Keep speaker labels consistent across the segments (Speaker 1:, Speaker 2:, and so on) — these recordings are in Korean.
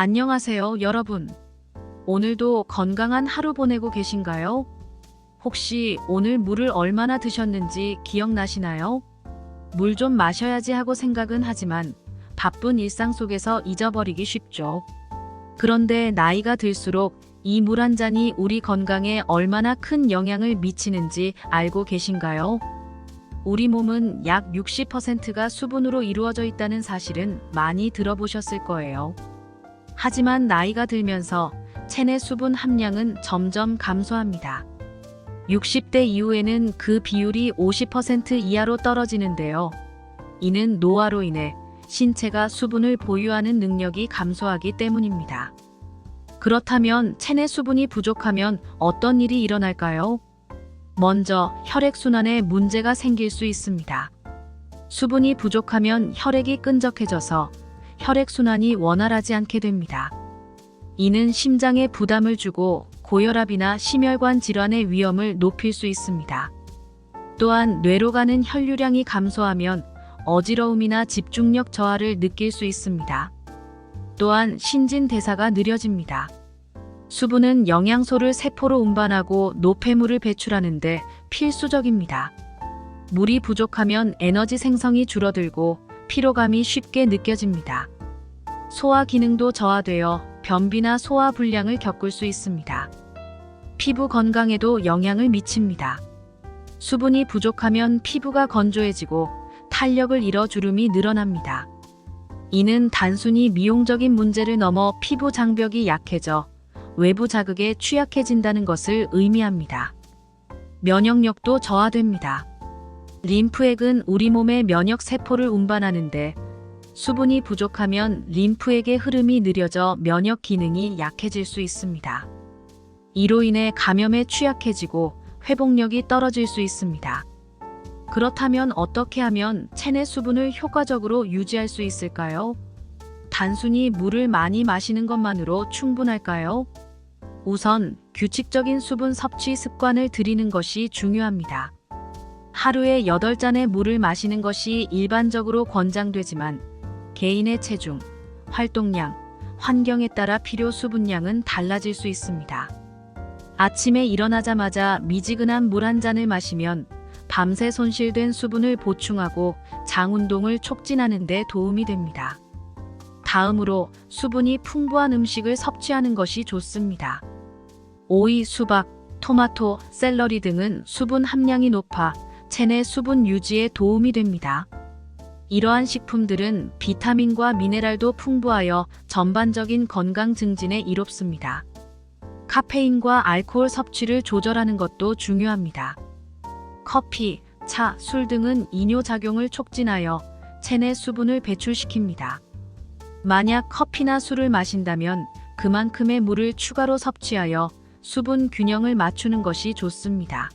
Speaker 1: 안녕하세요, 여러분. 오늘도 건강한 하루 보내고 계신가요? 혹시 오늘 물을 얼마나 드셨는지 기억나시나요? 물 좀 마셔야지 하고 생각은 하지만 바쁜 일상 속에서 잊어버리기 쉽죠. 그런데 나이가 들수록 이 물 한 잔이 우리 건강에 얼마나 큰 영향을 미치는지 알고 계신가요? 우리 몸은 약 60%가 수분으로 이루어져 있다는 사실은 많이 들어보셨을 거예요. 하지만 나이가 들면서 체내 수분 함량은 점점 감소합니다. 60대 이후에는 그 비율이 50% 이하로 떨어지는데요. 이는 노화로 인해 신체가 수분을 보유하는 능력이 감소하기 때문입니다. 그렇다면 체내 수분이 부족하면 어떤 일이 일어날까요? 먼저 혈액순환에 문제가 생길 수 있습니다. 수분이 부족하면 혈액이 끈적해져서 혈액순환이 원활하지 않게 됩니다. 이는 심장에 부담을 주고 고혈압이나 심혈관 질환의 위험을 높일 수 있습니다. 또한 뇌로 가는 혈류량이 감소하면 어지러움이나 집중력 저하를 느낄 수 있습니다. 또한 신진대사가 느려집니다. 수분은 영양소를 세포로 운반하고 노폐물을 배출하는데 필수적입니다. 물이 부족하면 에너지 생성이 줄어들고 피로감이 쉽게 느껴집니다. 소화 기능도 저하되어 변비나 소화 불량을 겪을 수 있습니다. 피부 건강에도 영향을 미칩니다. 수분이 부족하면 피부가 건조해지고 탄력을 잃어 주름이 늘어납니다. 이는 단순히 미용적인 문제를 넘어 피부 장벽이 약해져 외부 자극에 취약해진다는 것을 의미합니다. 면역력도 저하됩니다. 림프액은 우리 몸의 면역 세포를 운반하는데 수분이 부족하면 림프액의 흐름이 느려져 면역 기능이 약해질 수 있습니다. 이로 인해 감염에 취약해지고 회복력이 떨어질 수 있습니다. 그렇다면 어떻게 하면 체내 수분을 효과적으로 유지할 수 있을까요? 단순히 물을 많이 마시는 것만으로 충분할까요? 우선 규칙적인 수분 섭취 습관을 들이는 것이 중요합니다. 하루에 8잔의 물을 마시는 것이 일반적으로 권장되지만 개인의 체중, 활동량, 환경에 따라 필요 수분량은 달라질 수 있습니다. 아침에 일어나자마자 미지근한 물 한 잔을 마시면 밤새 손실된 수분을 보충하고 장 운동을 촉진하는 데 도움이 됩니다. 다음으로 수분이 풍부한 음식을 섭취하는 것이 좋습니다. 오이, 수박, 토마토, 샐러리 등은 수분 함량이 높아 체내 수분 유지에 도움이 됩니다. 이러한 식품들은 비타민과 미네랄도 풍부하여 전반적인 건강 증진에 이롭습니다. 카페인과 알코올 섭취를 조절하는 것도 중요합니다. 커피, 차, 술 등은 이뇨작용을 촉진하여 체내 수분을 배출시킵니다. 만약 커피나 술을 마신다면 그만큼의 물을 추가로 섭취하여 수분 균형을 맞추는 것이 좋습니다.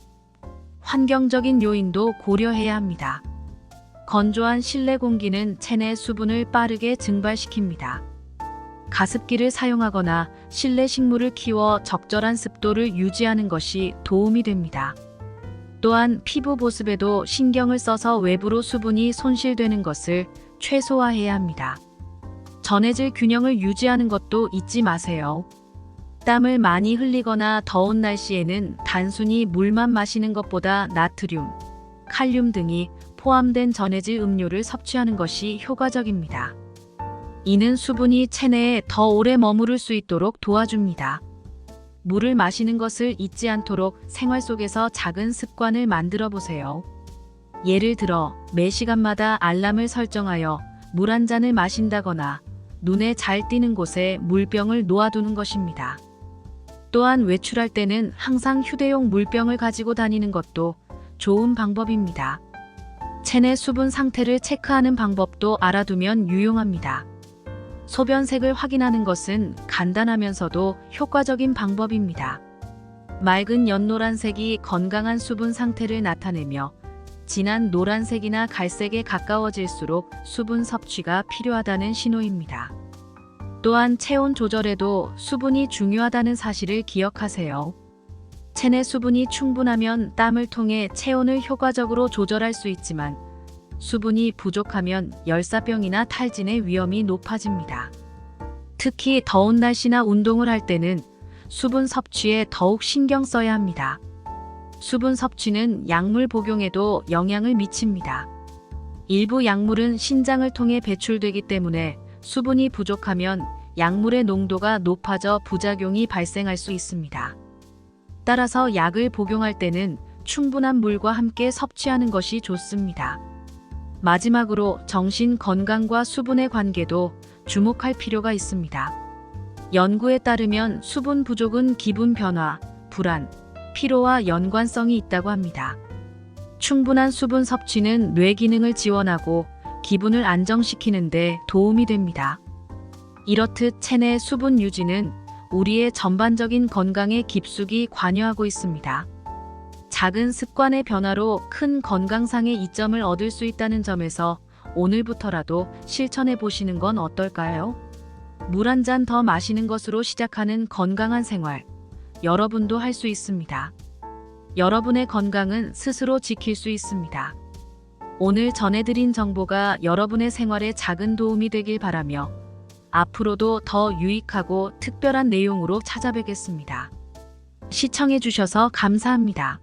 Speaker 1: 환경적인 요인도 고려해야 합니다. 건조한 실내 공기는 체내 수분을 빠르게 증발시킵니다. 가습기를 사용하거나 실내 식물을 키워 적절한 습도를 유지하는 것이 도움이 됩니다. 또한 피부 보습에도 신경을 써서 외부로 수분이 손실되는 것을 최소화해야 합니다. 전해질 균형을 유지하는 것도 잊지 마세요. 땀을 많이 흘리거나 더운 날씨에는 단순히 물만 마시는 것보다 나트륨, 칼륨 등이 포함된 전해질 음료를 섭취하는 것이 효과적입니다. 이는 수분이 체내에 더 오래 머무를 수 있도록 도와줍니다. 물을 마시는 것을 잊지 않도록 생활 속에서 작은 습관을 만들어 보세요. 예를 들어 매 시간마다 알람을 설정하여 물 한 잔을 마신다거나 눈에 잘 띄는 곳에 물병을 놓아두는 것입니다. 또한 외출할 때는 항상 휴대용 물병을 가지고 다니는 것도 좋은 방법입니다. 체내 수분 상태를 체크하는 방법도 알아두면 유용합니다. 소변색을 확인하는 것은 간단하면서도 효과적인 방법입니다. 맑은 연노란색이 건강한 수분 상태를 나타내며 진한 노란색이나 갈색에 가까워질수록 수분 섭취가 필요하다는 신호입니다. 또한 체온 조절에도 수분이 중요하다는 사실을 기억하세요. 체내 수분이 충분하면 땀을 통해 체온을 효과적으로 조절할 수 있지만 수분이 부족하면 열사병이나 탈진의 위험이 높아집니다. 특히 더운 날씨나 운동을 할 때는 수분 섭취에 더욱 신경 써야 합니다. 수분 섭취는 약물 복용에도 영향을 미칩니다. 일부 약물은 신장을 통해 배출되기 때문에 수분이 부족하면 약물의 농도가 높아져 부작용이 발생할 수 있습니다. 따라서 약을 복용할 때는 충분한 물과 함께 섭취하는 것이 좋습니다. 마지막으로 정신 건강과 수분의 관계도 주목할 필요가 있습니다. 연구에 따르면 수분 부족은 기분 변화, 불안, 피로와 연관성이 있다고 합니다. 충분한 수분 섭취는 뇌 기능을 지원하고 기분을 안정시키는데 도움이 됩니다. 이렇듯 체내 수분 유지는 우리의 전반적인 건강에 깊숙이 관여하고 있습니다. 작은 습관의 변화로 큰 건강상의 이점을 얻을 수 있다는 점에서 오늘부터라도 실천해 보시는 건 어떨까요? 물 한 잔 더 마시는 것으로 시작하는 건강한 생활. 여러분도 할 수 있습니다. 여러분의 건강은 스스로 지킬 수 있습니다. 오늘 전해드린 정보가 여러분의 생활에 작은 도움이 되길 바라며 앞으로도 더 유익하고 특별한 내용으로 찾아뵙겠습니다. 시청해주셔서 감사합니다.